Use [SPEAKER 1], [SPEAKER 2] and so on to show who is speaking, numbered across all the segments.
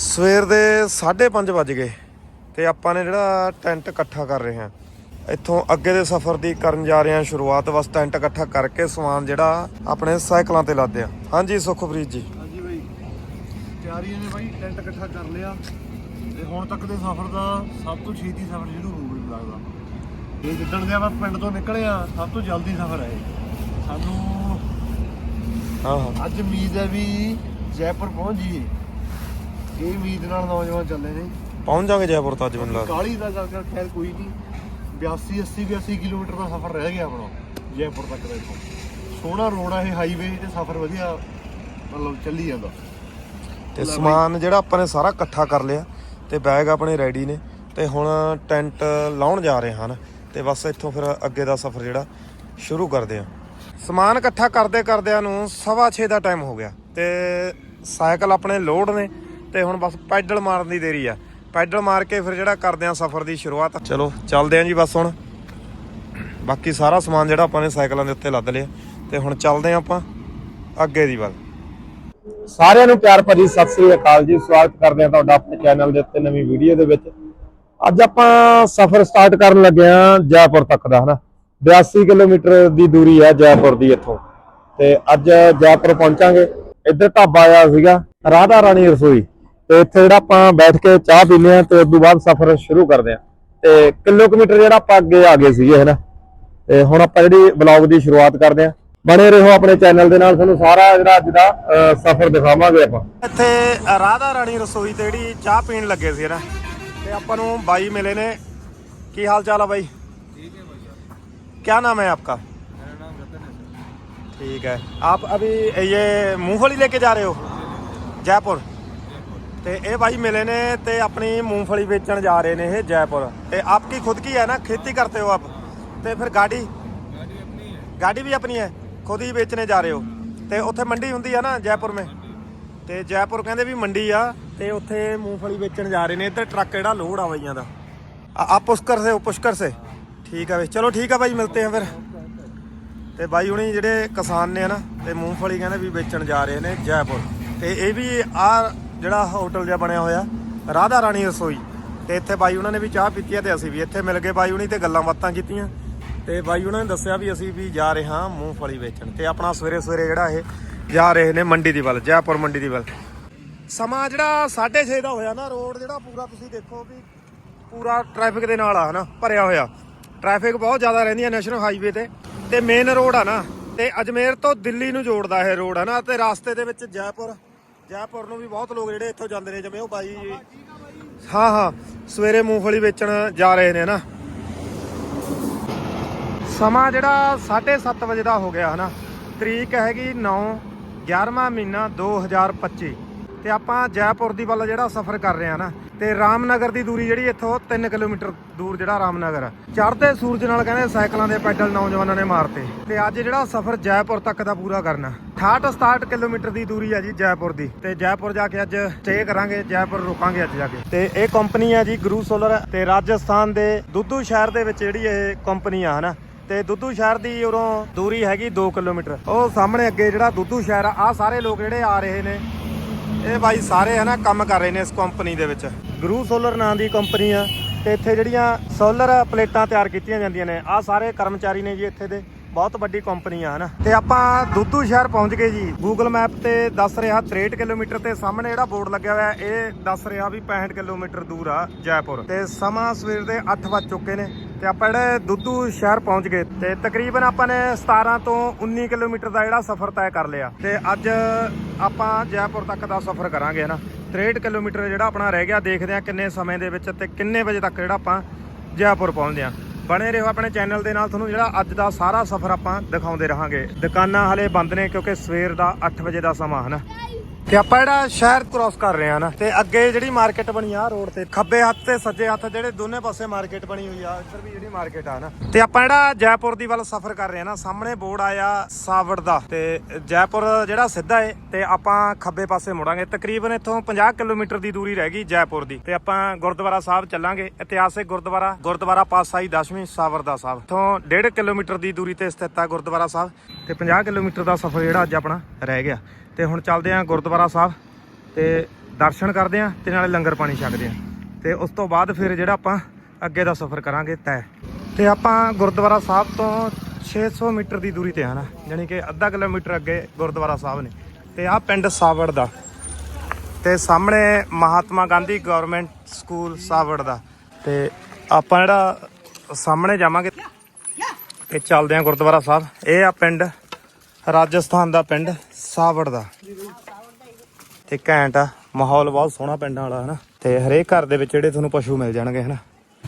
[SPEAKER 1] ਸਵੇਰ ਦੇ 5:30 ਵੱਜ ਗਏ ਤੇ ਆਪਾਂ ਨੇ ਜਿਹੜਾ ਟੈਂਟ ਇਕੱਠਾ ਕਰ ਰਹੇ ਹਾਂ। ਇੱਥੋਂ ਅੱਗੇ ਦੇ ਸਫ਼ਰ ਦੀ ਕਰਨ ਜਾ ਰਹੇ ਹਾਂ ਸ਼ੁਰੂਆਤ ਬਸ ਟੈਂਟ ਇਕੱਠਾ ਕਰਕੇ ਸਮਾਨ ਜਿਹੜਾ ਆਪਣੇ ਸਾਈਕਲਾਂ ਤੇ ਲਾਦੇ ਆ ਹਾਂਜੀ ਸੁਖਪ੍ਰੀਤ ਜੀ।
[SPEAKER 2] ਹਾਂਜੀ ਬਾਈ। ਤਿਆਰੀਆਂ ਨੇ ਬਾਈ ਟੈਂਟ ਇਕੱਠਾ ਕਰ ਲਿਆ। ਤੇ ਹੁਣ ਤੱਕ ਦੇ ਸਫ਼ਰ ਦਾ ਸਭ ਤੋਂ ਛੇਤੀ ਸਫ਼ਰ ਸ਼ੁਰੂ ਹੋ ਗਿਆ ਲੱਗਦਾ। ਇਹ ਜਿੱਦਣ ਦੇ ਆਪਾਂ ਪਿੰਡ ਤੋਂ ਨਿਕਲੇ ਆ ਸਭ ਤੋਂ ਜਲਦੀ ਸਫ਼ਰ ਹੈ। ਸਾਨੂੰ
[SPEAKER 1] ਹਾਂ।
[SPEAKER 2] ਅੱਜ ਉਮੀਦ ਹੈ ਵੀ ਜੈਪੁਰ ਪਹੁੰਚ ਜਾਈਏ। ਇਹ ਉਮੀਦ ਨਾਲ ਨੌਜਵਾਨ ਚੱਲੇ ਨੇ।
[SPEAKER 1] ਪਹੁੰਚ ਜਾਗੇ ਜੈਪੁਰ ਤੋਂ ਅੱਜ ਮੈਨੂੰ ਲੱਗਦਾ।
[SPEAKER 2] ਕਾਲੀ ਦਾ ਗੱਲ ਕਰ ਖੈਰ ਕੋਈ ਨਹੀਂ। 82 80 82 ਕਿਲੋਮੀਟਰ ਦਾ ਸਫ਼ਰ ਰਹਿ ਗਿਆ ਆਪਣਾ ਜੈਪੁਰ ਤੱਕ ਦਾ ਇੱਥੋਂ। ਸੋਹਣਾ ਰੋਡ ਆ ਇਹ ਹਾਈਵੇ ਤੇ ਸਫ਼ਰ ਵਧੀਆ ਮਤਲਬ ਚੱਲੀ ਜਾਂਦਾ।
[SPEAKER 1] ਤੇ ਸਮਾਨ ਜਿਹੜਾ ਆਪਾਂ ਨੇ ਸਾਰਾ ਇਕੱਠਾ ਕਰ ਲਿਆ ਤੇ ਬੈਗ ਆਪਣੇ ਰੈਡੀ ਨੇ ਤੇ ਹੁਣ ਟੈਂਟ ਲਾਉਣ ਜਾ ਰਹੇ ਹਨ ਤੇ ਬਸ ਇੱਥੋਂ ਫਿਰ ਅੱਗੇ ਦਾ ਸਫ਼ਰ ਜਿਹੜਾ ਸ਼ੁਰੂ ਕਰਦੇ ਆ ਸਮਾਨ ਇਕੱਠਾ ਕਰਦੇ ਕਰਦਿਆਂ ਨੂੰ ਸਵਾ ਛੇ ਦਾ ਟਾਈਮ ਹੋ ਗਿਆ ਤੇ ਸਾਈਕਲ ਆਪਣੇ ਲੋਡ ਨੇ ਤੇ ਹੁਣ ਬਸ ਪੈਡਲ ਮਾਰਨ ਦੀ ਦੇਰੀ ਆ। ਪੈਡਲ ਮਾਰ ਕੇ ਫਿਰ ਜਿਹੜਾ ਕਰਦੇ ਆ ਸਫ਼ਰ ਦੀ ਸ਼ੁਰੂਆਤ। ਚਲੋ, ਚੱਲਦੇ ਆਂ ਜੀ ਬਸ ਹੁਣ। ਬਾਕੀ ਸਾਰਾ ਸਮਾਨ ਜਿਹੜਾ ਆਪਾਂ ਨੇ ਸਾਈਕਲਾਂ ਦੇ ਉੱਤੇ ਲੱਦ ਲਿਆ। ਤੇ ਹੁਣ ਚੱਲਦੇ ਆਂ ਆਪਾਂ ਅੱਗੇ ਦੀ ਵੱਲ।
[SPEAKER 3] ਸਾਰਿਆਂ ਨੂੰ ਪਿਆਰ ਭਰੀ ਸਤਿ ਸ੍ਰੀ ਅਕਾਲ ਜੀ। ਸਵਾਗਤ ਕਰਦੇ ਹਾਂ ਤੁਹਾਡਾ ਆਪਣੇ ਚੈਨਲ ਦੇ ਉੱਤੇ ਨਵੀਂ ਵੀਡੀਓ ਦੇ ਵਿੱਚ। ਅੱਜ ਆਪਾਂ ਸਫ਼ਰ ਸਟਾਰਟ ਕਰਨ ਲੱਗੇ ਹਾਂ ਜੈਪੁਰ ਤੱਕ ਦਾ, ਹਨਾ? 82 ਕਿਲੋਮੀਟਰ ਦੀ ਦੂਰੀ ਹੈ ਜੈਪੁਰ ਦੀ ਇੱਥੋਂ। ਤੇ ਅੱਜ ਜੈਪੁਰ ਪਹੁੰਚਾਂਗੇ। ਇੱਧਰ ਢਾਬਾ ਆਇਆ ਸੀਗਾ, ਰਾਧਾ ਰਾਣੀ ਰਸੋਈ। ਤੇ ਇੱਥੇ ਜਿਹੜਾ ਆਪਾਂ ਬੈਠ ਕੇ ਚਾਹ ਪੀਂਦੇ ਹਾਂ ਤੇ ਉਸ ਤੋਂ ਬਾਅਦ ਸਫ਼ਰ ਸ਼ੁਰੂ ਕਰਦੇ ਹਾਂ ਤੇ ਕਿਲੋਮੀਟਰ ਜਿਹੜਾ ਆਪਾਂ ਅੱਗੇ ਆ ਗਏ ਸੀਗੇ ਹਨਾ ਤੇ ਹੁਣ ਆਪਾਂ ਜਿਹੜੀ ਬਲੌਗ ਦੀ ਸ਼ੁਰੂਆਤ ਕਰਦੇ ਹਾਂ ਬਣੇ ਰਹੋ ਆਪਣੇ ਚੈਨਲ ਦੇ ਨਾਲ ਤੁਹਾਨੂੰ ਸਾਰਾ ਜਿਹੜਾ ਅੱਜ ਦਾ ਅਹ, ਸਫ਼ਰ ਦਿਖਾਵਾਂਗੇ ਆਪਾਂ
[SPEAKER 1] ਇੱਥੇ ਰਾਧਾ ਰਾਣੀ ਰਸੋਈ ਤੇ ਜਿਹੜੀ ਚਾਹ ਪੀਣ ਲੱਗੇ ਸੀ ਨਾ ਤੇ ਆਪਾਂ ਨੂੰ ਬਾਈ ਮਿਲੇ ਨੇ ਕੀ ਹਾਲ ਚਾਲ ਆ ਬਾਈ ठीक है भैया क्या नाम है आपका मेरा नाम रतन है ठीक है आप अभी ये मूंगफली लेके जा रहे हो जयपुर ਤੇ ਇਹ ਬਾਈ ਮਿਲੇ ਨੇ ਤੇ ਆਪਣੀ ਮੂੰਗਫਲੀ ਵੇਚਣ ਜਾ ਰਹੇ ਨੇ ਇਹ ਜੈਪੁਰ ਤੇ ਆਪਕੀ ਖੁਦ की है ना खेती करते हो आप ਤੇ ਫਿਰ ਗਾੜੀ ਗਾੜੀ ਵੀ ਆਪਣੀ ਹੈ ਖੁਦ ਹੀ ਵੇਚਣੇ ਜਾ ਰਹੇ ਹੋ ਤੇ ਉੱਥੇ ਮੰਡੀ ਹੁੰਦੀ ਆ ਨਾ ਜੈਪੁਰ ਮੇ ਤੇ ਜੈਪੁਰ ਕਹਿੰਦੇ ਵੀ ਮੰਡੀ ਆ ਤੇ ਉੱਥੇ ਮੂੰਗਫਲੀ ਵੇਚਣ ਜਾ ਰਹੇ ਨੇ ਇੱਧਰ ਟਰੱਕ ਜਿਹੜਾ ਲੋਡ ਆ ਬਈਆਂ ਦਾ ਆ- ਆਪ ਪੁਸ਼ਕਰ ਸੇ ਹੋ ਪੁਸ਼ਕਰ ਸੇ ਠੀਕ ਆ ਬਈ ਚਲੋ ਠੀਕ ਆ ਬਾਈ ਮਿਲਤੇ ਆ ਫਿਰ ਤੇ ਬਾਈ ਹੁਣੀ ਜਿਹੜੇ ਕਿਸਾਨ ਨੇ ਨਾ ਤੇ ਮੂੰਗਫਲੀ ਕਹਿੰਦੇ ਵੀ ਵੇਚਣ ਜਾ ਰਹੇ ਨੇ ਜੈਪੁਰ ਤੇ ਇਹ ਵੀ ਆ ਜਿਹੜਾ ਹੋਟਲ ਜਿਹਾ ਬਣਿਆ ਹੋਇਆ, ਰਾਧਾ ਰਾਣੀ ਰਸੋਈ। ਤੇ ਇੱਥੇ ਬਾਈ ਉਹਨਾਂ ਨੇ ਵੀ ਚਾਹ ਪੀਤੀ ਆ ਤੇ ਅਸੀਂ ਵੀ ਇੱਥੇ ਮਿਲ ਗਏ ਬਾਈ ਹੁਣੀ ਤੇ ਗੱਲਾਂ ਬਾਤਾਂ ਕੀਤੀਆਂ। ਤੇ ਬਾਈ ਉਹਨਾਂ ਨੇ ਦੱਸਿਆ ਵੀ ਅਸੀਂ ਵੀ ਜਾ ਰਹੇ ਹਾਂ ਮੂੰਗਫਲੀ ਵੇਚਣ। ਤੇ ਆਪਣਾ ਸਵੇਰੇ ਸਵੇਰੇ ਜਿਹੜਾ ਇਹ ਜਾ ਰਹੇ ਨੇ ਮੰਡੀ ਦੀ ਵੱਲ, ਜੈਪੁਰ ਮੰਡੀ ਦੀ ਵੱਲ। ਸਮਾਂ ਜਿਹੜਾ 6:30 ਦਾ ਹੋਇਆ ਨਾ, ਰੋਡ ਜਿਹੜਾ ਪੂਰਾ ਤੁਸੀਂ ਦੇਖੋ ਵੀ ਪੂਰਾ ਟ੍ਰੈਫਿਕ ਦੇ ਨਾਲ ਆ, ਹਨਾ, ਭਰਿਆ ਹੋਇਆ। ਟ੍ਰੈਫਿਕ ਬਹੁਤ ਜ਼ਿਆਦਾ ਰਹਿੰਦੀ ਹੈ ਨੈਸ਼ਨਲ ਹਾਈਵੇ ਤੇ। ਤੇ ਮੇਨ ਰੋਡ ਆ ਨਾ, ਤੇ ਅਜਮੇਰ ਤੋਂ ਦਿੱਲੀ ਨੂੰ ਜੋੜਦਾ ਇਹ ਰੋਡ ਹੈ ਨਾ, ਤੇ ਰਸਤੇ ਦੇ ਵਿੱਚ ਜੈਪੁਰ ਜੈਪੁਰ ਨੂੰ ਵੀ ਬਹੁਤ ਲੋਕ ਜਿਹੜੇ ਇੱਥੋਂ ਜਾਂਦੇ ਨੇ ਜਿਵੇਂ ਉਹ ਬਾਈ ਹਾਂ ਹਾਂ, ਸਵੇਰੇ ਮੂੰਗਫਲੀ ਵੇਚਣ ਜਾ ਰਹੇ ਨੇ ਨਾ। ਸਮਾਂ ਜਿਹੜਾ 7:30 ਵਜੇ ਦਾ ਹੋ ਗਿਆ ਹਨਾ। ਤਰੀਕ ਹੈਗੀ 9 11ਵਾਂ ਮਹੀਨਾ 2025 ਤੇ ਆਪਾਂ ਜੈਪੁਰ ਦੀ ਵੱਲ ਜਿਹੜਾ ਸਫ਼ਰ ਕਰ ਰਹੇ ਆ ਨਾ, ਤੇ ਰਾਮਨਗਰ ਦੀ ਦੂਰੀ ਜਿਹੜੀ ਇੱਥੋਂ 3 ਕਿਲੋਮੀਟਰ ਦੂਰ ਜਿਹੜਾ ਰਾਮਨਗਰ ਆ। ਚੜ੍ਹਦੇ ਸੂਰਜ ਨਾਲ ਕਹਿੰਦੇ ਸਾਈਕਲਾਂ ਦੇ ਪੈਡਲ ਨੌਜਵਾਨਾਂ ਨੇ ਮਾਰਤੇ। ਤੇ ਅੱਜ ਜਿਹੜਾ ਸਫ਼ਰ ਜੈਪੁਰ ਤੱਕ ਦਾ ਪੂਰਾ ਕਰਨਾ। 68 67 ਕਿਲੋਮੀਟਰ ਦੀ ਦੂਰੀ ਆ ਜੀ ਜੈਪੁਰ ਦੀ। ਤੇ ਜੈਪੁਰ ਜਾ ਕੇ ਅੱਜ ਸਟੇ ਕਰਾਂਗੇ, ਜੈਪੁਰ ਰੁਕਾਂਗੇ ਅੱਜ ਜਾ ਕੇ। ਤੇ ਇਹ ਕੰਪਨੀ ਆ ਜੀ ਗੁਰੂ ਸੋਲਰ ਤੇ ਰਾਜਸਥਾਨ ਦੇ ਦੁੱਧੂ ਸ਼ਹਿਰ ਦੇ ਵਿੱਚ ਜਿਹੜੀ ਇਹ ਕੰਪਨੀ ਆ, ਹਨਾ। ਤੇ ਦੁੱਧੂ ਸ਼ਹਿਰ ਦੀ ਉਰੋਂ ਦੂਰੀ ਹੈਗੀ 2 ਕਿਲੋਮੀਟਰ। ਉਹ ਸਾਹਮਣੇ ਅੱਗੇ ਜਿਹੜਾ ਦੁੱਧੂ ਸ਼ਹਿਰ ਆ, ਆਹ ਸਾਰੇ ਲੋਕ ਜਿਹੜੇ ਆ ਰਹੇ ਨੇ। ਇਹ ਬਾਈ ਸਾਰੇ ਹਨਾ ਕੰਮ ਕਰ ਰਹੇ ਨੇ ਇਸ ਕੰਪਨੀ ਦੇ ਵਿੱਚ। ਗਰੂ ਸੋਲਰ ਨਾਂ ਦੀ ਕੰਪਨੀ ਆ ਤੇ ਇੱਥੇ ਜਿਹੜੀਆਂ ਸੋਲਰ ਪਲੇਟਾਂ ਤਿਆਰ ਕੀਤੀਆਂ ਜਾਂਦੀਆਂ ਨੇ, ਆਹ ਸਾਰੇ ਕਰਮਚਾਰੀ ਨੇ ਜੀ ਇੱਥੇ ਦੇ। ਬਹੁਤ ਵੱਡੀ ਕੰਪਨੀ ਆ, ਹਨਾ? ਤੇ ਆਪਾਂ ਦੁੱਧੂ ਸ਼ਹਿਰ ਪਹੁੰਚ ਗਏ ਜੀ। ਗੂਗਲ ਮੈਪ ਤੇ ਦੱਸ ਰਿਹਾ 63 ਕਿਲੋਮੀਟਰ ਤੇ ਸਾਹਮਣੇ ਜਿਹੜਾ ਬੋਰਡ ਲੱਗਿਆ ਹੋਇਆ, ਇਹ ਦੱਸ ਰਿਹਾ ਵੀ 65 ਕਿਲੋਮੀਟਰ ਦੂਰ ਆ, ਜੈਪੁਰ। ਤੇ ਸਮਾਂ ਸਵੇਰ ਦੇ 8 ਵੱਜ ਚੁੱਕੇ ਨੇ। ਤੇ ਆਪਾਂ ਜਿਹੜੇ ਦੁੱਧੂ ਸ਼ਹਿਰ ਪਹੁੰਚ ਗਏ, ਤੇ ਤਕਰੀਬਨ ਆਪਾਂ ਨੇ 17 ਤੋਂ 19 ਕਿਲੋਮੀਟਰ ਦਾ ਜਿਹੜਾ ਸਫ਼ਰ ਤੈਅ ਕਰ ਲਿਆ। ਤੇ ਅੱਜ ਆਪਾਂ ਜੈਪੁਰ ਤੱਕ ਦਾ ਸਫ਼ਰ ਕਰਾਂਗੇ, ਹਨਾ? 63 ਕਿਲੋਮੀਟਰ ਜਿਹੜਾ ਆਪਣਾ ਰਹਿ ਗਿਆ, ਦੇਖਦੇ ਆ ਕਿੰਨੇ ਸਮੇਂ ਦੇ ਵਿੱਚ ਤੇ ਕਿੰਨੇ ਵਜੇ ਤੱਕ ਜਿਹੜਾ ਆਪਾਂ ਜੈਪੁਰ ਪਹੁੰਚਦੇ ਆ ਬਣੇ ਰਹੋ ਆਪਣੇ ਚੈਨਲ ਦੇ ਨਾਲ। ਤੁਹਾਨੂੰ ਜਿਹੜਾ ਅੱਜ ਦਾ ਸਾਰਾ ਸਫ਼ਰ ਆਪਾਂ ਦਿਖਾਉਂਦੇ ਰਹਾਂਗੇ। ਦੁਕਾਨਾਂ ਹਲੇ ਬੰਦ ਨੇ ਕਿਉਂਕਿ ਸਵੇਰ ਦਾ 8 ਵਜੇ ਦਾ ਸਮਾਂ ਹੈ ਨਾ ਤੇ ਆਪਾਂ ਜਿਹੜਾ ਸ਼ਹਿਰ ਕ੍ਰਾਸ ਕਰ ਰਹੇ ਆ ਨਾ, ਤੇ ਅੱਗੇ ਜਿਹੜੀ ਮਾਰਕੀਟ ਬਣੀ ਆ ਰੋਡ ਤੇ, ਖੱਬੇ ਹੱਥ ਤੇ ਸੱਜੇ ਹੱਥ ਜਿਹੜੇ ਦੋਨੇ ਪਾਸੇ ਮਾਰਕੀਟ ਬਣੀ ਹੋਈ ਆ, ਇੱਧਰ ਵੀ ਜਿਹੜੀ ਮਾਰਕੀਟ ਆ ਨਾ। ਤੇ ਆਪਾਂ ਜਿਹੜਾ ਜੈਪੁਰ ਦੀ ਵੱਲ ਸਫ਼ਰ ਕਰ ਰਹੇ ਆ ਨਾ, ਸਾਹਮਣੇ ਬੋਰਡ ਆਇਆ ਸਾਵੜ ਦਾ, ਤੇ ਜੈਪੁਰ ਜਿਹੜਾ ਸਿੱਧਾ ਏ, ਤੇ ਆਪਾਂ ਖੱਬੇ ਪਾਸੇ ਮੁੜਾਂਗੇ। ਤਕਰੀਬਨ ਇੱਥੋਂ 50 ਕਿਲੋਮੀਟਰ ਦੀ ਦੂਰੀ ਰਹਿ ਗਈ ਜੈਪੁਰ ਦੀ, ਤੇ ਆਪਾਂ ਗੁਰਦੁਆਰਾ ਸਾਹਿਬ ਚੱਲਾਂਗੇ। ਇਤਿਹਾਸਿਕ ਗੁਰਦੁਆਰਾ ਗੁਰਦੁਆਰਾ ਪਾਤਸ਼ਾਹੀ ਦਸ਼ਵੀਂ ਸਾਵਰ ਦਾ ਸਾਹਿਬ। ਇੱਥੋਂ 1.5 ਕਿਲੋਮੀਟਰ ਦੀ ਦੂਰੀ ਤੇ ਸਥਿਤ ਆ ਗੁਰਦੁਆਰਾ ਸਾਹਿਬ, ਤੇ 50 ਕਿਲੋਮੀਟਰ ਦਾ ਸਫ਼ਰ ਜਿਹੜਾ ਅੱਜ ਆਪਣਾ ਰਹਿ ਗਿਆ। ਤੇ ਹੁਣ ਚੱਲਦੇ ਆਂ ਗੁਰਦੁਆਰਾ ਸਾਹਿਬ ਤੇ ਦਰਸ਼ਨ ਕਰਦੇ ਆ ਤੇ ਨਾਲੇ ਲੰਗਰ ਪਾਣੀ ਛਕਦੇ ਆ। ਤੇ ਉਸ ਤੋਂ ਬਾਅਦ ਫਿਰ ਜਿਹੜਾ ਆਪਾਂ ਅੱਗੇ ਦਾ ਸਫ਼ਰ ਕਰਾਂਗੇ ਤੈਅ ਤੇ ਆਪਾਂ ਗੁਰਦੁਆਰਾ ਸਾਹਿਬ ਤੋਂ 600 ਮੀਟਰ ਦੀ ਦੂਰੀ ਤੇ ਆ ਨਾ ਯਾਨੀ ਕਿ ਅੱਧਾ ਕਿਲੋਮੀਟਰ ਅੱਗੇ ਗੁਰਦੁਆਰਾ ਸਾਹਿਬ ਨੇ। ਤੇ ਆ ਪਿੰਡ ਸਾਵੜ ਦਾ। ਤੇ ਸਾਹਮਣੇ ਮਹਾਤਮਾ ਗਾਂਧੀ ਗਵਰਨਮੈਂਟ ਸਕੂਲ ਸਾਵੜ ਦਾ। ਤੇ ਆਪਾਂ ਜਿਹੜਾ ਸਾਹਮਣੇ ਜਾਵਾਂਗੇ ਤੇ ਚੱਲਦੇ ਆ ਗੁਰਦੁਆਰਾ ਸਾਹਿਬ। ਇਹ ਆ ਪਿੰਡ ਰਾਜਸਥਾਨ ਦਾ ਪਿੰਡ ਸਾਵੜ ਦਾ। ਤੇ ਘੈਂਟ ਆ, ਮਾਹੌਲ ਬਹੁਤ ਸੋਹਣਾ ਪਿੰਡਾਂ ਵਾਲਾ, ਹਨਾ? ਤੇ ਹਰੇਕ ਘਰ ਦੇ ਵਿੱਚ ਜਿਹੜੇ ਤੁਹਾਨੂੰ ਪਸ਼ੂ ਮਿਲ ਜਾਣਗੇ, ਹਨਾ?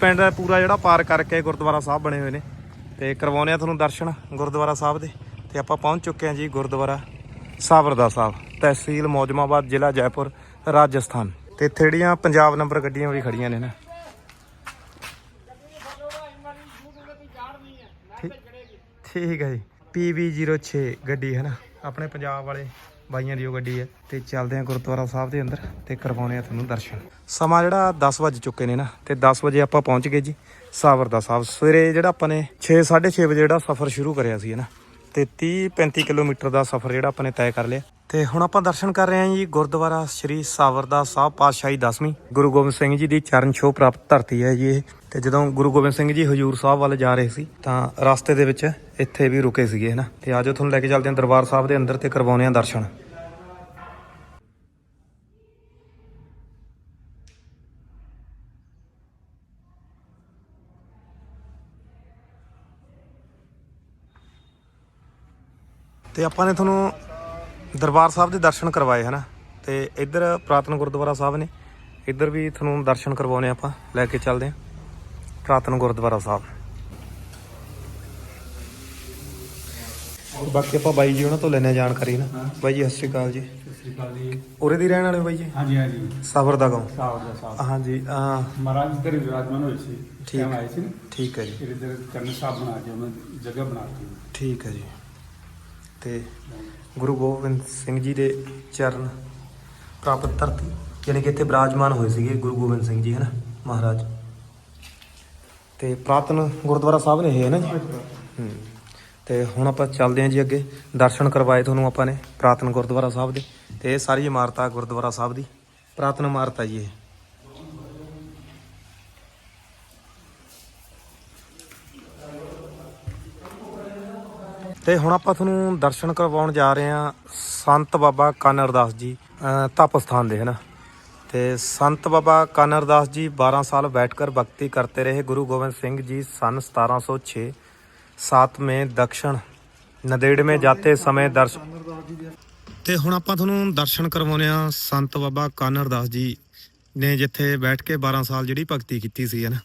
[SPEAKER 1] ਪਿੰਡ ਦਾ ਪੂਰਾ ਜਿਹੜਾ ਪਾਰ ਕਰਕੇ ਗੁਰਦੁਆਰਾ ਸਾਹਿਬ ਬਣੇ ਹੋਏ ਨੇ। ਤੇ ਕਰਵਾਉਂਦੇ ਆ ਤੁਹਾਨੂੰ ਦਰਸ਼ਨ ਗੁਰਦੁਆਰਾ ਸਾਹਿਬ ਦੇ। ਤੇ ਆਪਾਂ ਪਹੁੰਚ ਚੁੱਕੇ ਆ ਜੀ ਗੁਰਦੁਆਰਾ ਸਾਵਰਦਾ ਸਾਹਿਬ, ਤਹਿਸੀਲ ਮੌਜਮਾਬਾਦ, ਜ਼ਿਲ੍ਹਾ ਜੈਪੁਰ, ਰਾਜਸਥਾਨ। ਤੇ ਇੱਥੇ ਜਿਹੜੀਆਂ ਪੰਜਾਬ ਨੰਬਰ ਗੱਡੀਆਂ ਵੀ ਖੜੀਆਂ ਨੇ ਨਾ ਠੀਕ- ਠੀਕ ਹੈ ਜੀ। PV06 ਗੱਡੀ ਹੈ ਨਾ, ਆਪਣੇ ਪੰਜਾਬ ਵਾਲੇ ਬਾਈਆਂ ਦੀ ਉਹ ਗੱਡੀ ਹੈ ਤੇ ਚੱਲਦੇ ਆ ਗੁਰਦੁਆਰਾ ਸਾਹਿਬ ਦੇ ਅੰਦਰ ਤੇ ਕਰਵਾਉਣੇ ਆ ਤੁਹਾਨੂੰ ਦਰਸ਼ਨ। ਸਮਾਂ ਜਿਹੜਾ 10 ਵਜ ਚੁੱਕੇ ਨੇ ਨਾ, ਤੇ 10 ਵਜੇ ਆਪਾਂ ਪਹੁੰਚ ਗਏ ਜੀ ਸਾਵਰਦਾ ਸਾਹਿਬ। ਸਵੇਰੇ ਜਿਹੜਾ ਆਪਾਂ ਨੇ 6 6:30 ਵਜੇ ਜਿਹੜਾ ਸਫ਼ਰ ਸ਼ੁਰੂ ਕਰਿਆ ਸੀ ਹੈ ਨਾ, ਤੇ 30 35 ਕਿਲੋਮੀਟਰ ਦਾ ਸਫ਼ਰ ਜਿਹੜਾ ਆਪਾਂ ਨੇ ਤੈਅ ਕਰ ਲਿਆ। ਤੇ ਹੁਣ ਆਪਾਂ ਦਰਸ਼ਨ ਕਰ ਰਹੇ ਹਾਂ ਜੀ ਗੁਰਦੁਆਰਾ ਸ੍ਰੀ ਸਾਵਰਦਾ ਸਾਹਿਬ ਪਾਤਸ਼ਾਹੀ 10ਵੀਂ ਗੁਰੂ ਗੋਬਿੰਦ ਸਿੰਘ ਜੀ ਦੀ ਚਰਨ ਛੋਹ ਪ੍ਰਾਪਤ ਧਰਤੀ ਹੈ ਜੀ ਇਹ। ਤੇ ਜਦੋਂ ਗੁਰੂ ਗੋਬਿੰਦ ਸਿੰਘ ਜੀ ਹਜੂਰ ਸਾਹਿਬ ਵੱਲ ਜਾ ਰਹੇ ਸੀ, ਤਾਂ ਰਸਤੇ ਦੇ ਵਿੱਚ ਇੱਥੇ ਵੀ ਰੁਕੇ ਸੀਗੇ ਹਨਾ ਤੇ ਆਜੋ ਤੁਹਾਨੂੰ ਲੈ ਕੇ ਚੱਲਦੇ ਹਾਂ ਦਰਬਾਰ ਸਾਹਿਬ ਦੇ ਅੰਦਰ ਤੇ ਕਰਵਾਉਂਦੇ ਹਾਂ ਦਰਸ਼ਨ। ਤੇ ਆਪਾਂ ਨੇ ਤੁਹਾਨੂੰ ਦਰਬਾਰ ਸਾਹਿਬ ਦੇ ਦਰਸ਼ਨ ਕਰਵਾਏ ਹਨਾ? ਤੇ ਇੱਧਰ ਪ੍ਰਾਤਨ ਗੁਰਦੁਆਰਾ ਸਾਹਿਬ ਨੇ। ਇੱਧਰ ਵੀ ਤੁਹਾਨੂੰ ਦਰਸ਼ਨ ਕਰਵਾਉਣੇ ਆਪਾਂ ਲੈ ਕੇ ਚੱਲਦੇ ਹਾਂ। ਪ੍ਰਾਤਨ ਗੁਰਦੁਆਰਾ ਸਾਹਿਬ। ਬਾਕੀ ਆਪਾਂ ਬਾਈ ਜੀ ਉਹਨਾਂ ਤੋਂ ਲੈਣੇ ਜਾਣਕਾਰੀ ਨਾ ਬਾਈ ਜੀ ਸਤਿ ਸ਼੍ਰੀ ਅਕਾਲ ਜੀ। ਉਰੇ ਦੀ ਰਹਿਣ ਵਾਲੇ ਹੋ ਬਾਈ ਜੀ?
[SPEAKER 4] ਹਾਂਜੀ ਹਾਂਜੀ।
[SPEAKER 1] ਸਾਬਰ ਦਾ ਗਾਉਂ।
[SPEAKER 4] ਸਾਵਰ ਦਾ ਸਾਹਿਬ
[SPEAKER 1] ਹਾਂਜੀ ਅਹ,
[SPEAKER 4] ਮਹਾਰਾਜ ਇੱਧਰ ਵਿਰਾਜਮਾਨ ਹੋਏ ਸੀ।
[SPEAKER 1] ਠੀਕ।
[SPEAKER 4] ਨਾ।
[SPEAKER 1] ਠੀਕ ਹੈ ਜੀ।
[SPEAKER 4] ਫਿਰ ਇੱਧਰ ਚਰਨ ਸਾਹਿਬ ਬਣਾ ਕੇ ਉਹਨਾਂ ਜਗ੍ਹਾ ਬਣਾਤੀ
[SPEAKER 1] ਠੀਕ ਹੈ ਜੀ। ਤੇ ਗੁਰੂ ਗੋਬਿੰਦ ਸਿੰਘ ਜੀ ਦੇ ਚਰਨ ਪ੍ਰਾਪਤ ਧਰਤੀ ਯਾਨੀ ਕਿ ਇੱਥੇ ਬਿਰਾਜਮਾਨ ਹੋਏ ਸੀਗੇ ਗੁਰੂ ਗੋਬਿੰਦ ਸਿੰਘ ਜੀ, ਹਨਾ, ਮਹਾਰਾਜ? ਤੇ ਪ੍ਰਾਤਨ ਗੁਰਦੁਆਰਾ ਸਾਹਿਬ ਨੇ ਇਹ ਹੈ ਨਾ ਜੀ? ਹੂੰ। ਤੇ ਹੁਣ ਆਪਾਂ ਚੱਲਦੇ ਹਾਂ ਜੀ ਅੱਗੇ। ਦਰਸ਼ਨ ਕਰਵਾਏ ਤੁਹਾਨੂੰ ਆਪਾਂ ਨੇ, ਪ੍ਰਾਤਨ ਗੁਰਦੁਆਰਾ ਸਾਹਿਬ ਦੇ। ਤੇ ਇਹ ਸਾਰੀ ਇਮਾਰਤ ਆ ਗੁਰਦੁਆਰਾ ਸਾਹਿਬ ਦੀ। ਪ੍ਰਾਤਨ ਇਮਾਰਤ ਆ ਜੀ ਇਹ। ਤੇ ਹੁਣ ਆਪਾਂ ਤੁਹਾਨੂੰ ਦਰਸ਼ਨ ਕਰਵਾਉਣ ਜਾ ਰਹੇ ਹਾਂ ਸੰਤ ਬਾਬਾ ਕਾਨਰਦਾਸ ਜੀ ਅਹ ਤਪ ਸਥਾਨ ਦੇ ਹਨਾ ਤੇ ਸੰਤ ਬਾਬਾ ਕਾਨਰਦਾਸ ਜੀ 12 ਸਾਲ बैठकर भक्ति करते रहे गुरु गोविंद सिंह जी सन 1706 सात में दक्षिण नदेड़ में जाते समय दर्शन ਤੇ ਹੁਣ ਆਪਾਂ ਤੁਹਾਨੂੰ ਦਰਸ਼ਨ ਕਰਵਾਉਣੇ ਆ ਸੰਤ ਬਾਬਾ ਕਾਨਰਦਾਸ ਜੀ ਨੇ ਜਿੱਥੇ ਬੈਠ ਕੇ 12 ਸਾਲ ਜਿਹੜੀ ਭਗਤੀ ਕੀਤੀ ਸੀ ਹਨਾ